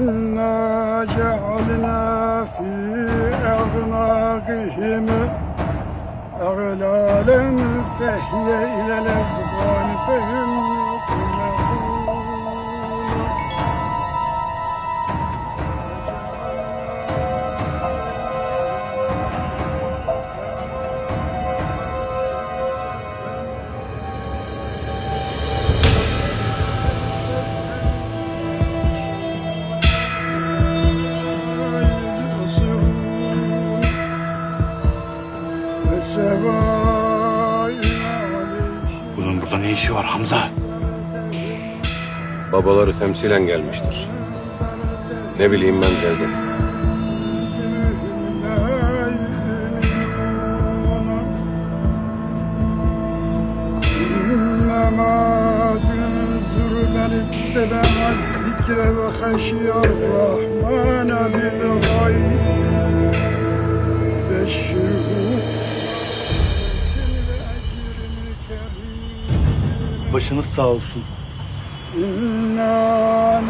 إنا جعلنا في أعناقهم أغلالا فهي إلى الأذقان فهم işi var Hamza? Babaları temsilen gelmiştir. Ne bileyim ben Cevdet. إنما تنذر من اتبع الذكر وخشي الرحمن بالغيب بشره Başınız sağ olsun. İnna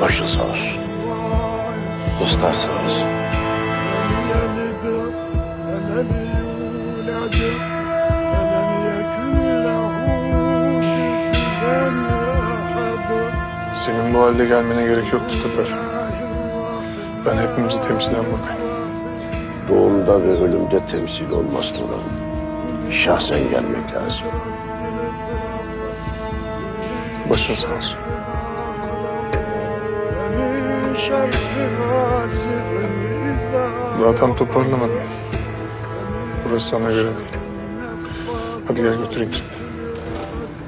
Başı sağ olsun. Usta sağ olsun. Senin bu halde gelmene gerek yoktu Tatar. Ben hepimizi temsilen buradayım. Doğumda ve ölümde temsil olmaz Turan. Şahsen gelmek lazım. Başın sağ olsun. Daha tam toparlamadım. Burası sana göre değil. Hadi gel götüreyim seni.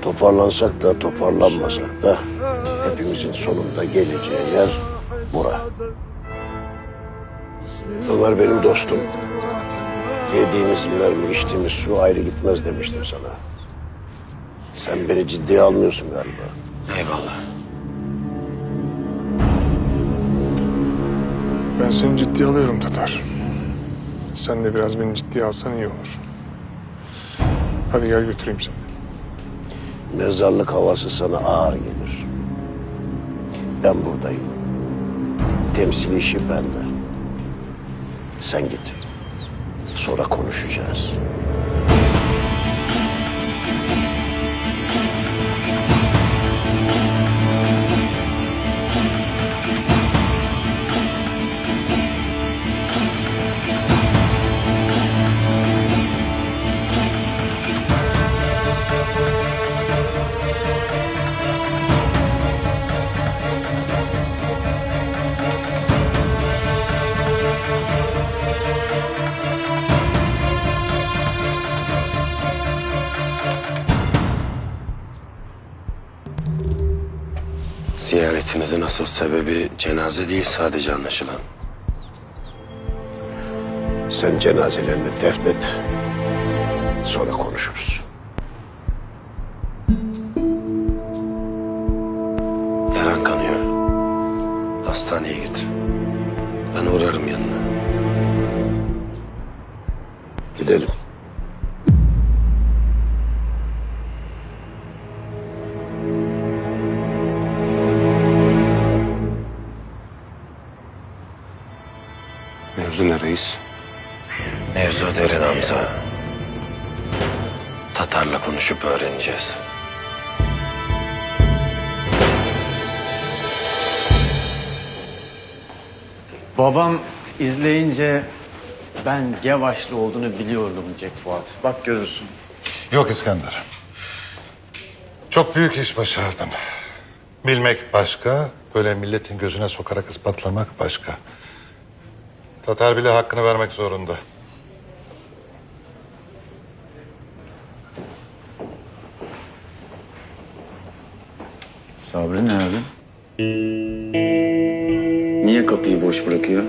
Toparlansak da toparlanmasak da hepimizin sonunda geleceği yer bura. Ömer benim dostum. Yediğimiz mermi, içtiğimiz su ayrı gitmez demiştim sana. Sen beni ciddiye almıyorsun galiba. Eyvallah. Ben seni ciddiye alıyorum Tatar. Sen de biraz beni ciddiye alsan iyi olur. Hadi gel götüreyim seni. Mezarlık havası sana ağır gelir. Ben buradayım. Temsil işi bende. Sen git. Sonra konuşacağız. Ziyaretimizin asıl sebebi cenaze değil sadece anlaşılan. Sen cenazelerini defnet. Sonra konuşuruz. Yaran kanıyor. Hastaneye git. Ben uğrarım yanına. Mevzu ne reis? Mevzu derin Hamza. Tatar'la konuşup öğreneceğiz. Babam izleyince ben Gevaşlı olduğunu biliyordum Jack Fuat. Bak görürsün. Yok İskender. Çok büyük iş başardın. Bilmek başka, böyle milletin gözüne sokarak ispatlamak başka. Tatar bile hakkını vermek zorunda. Sabri nerede? Niye kapıyı boş bırakıyor?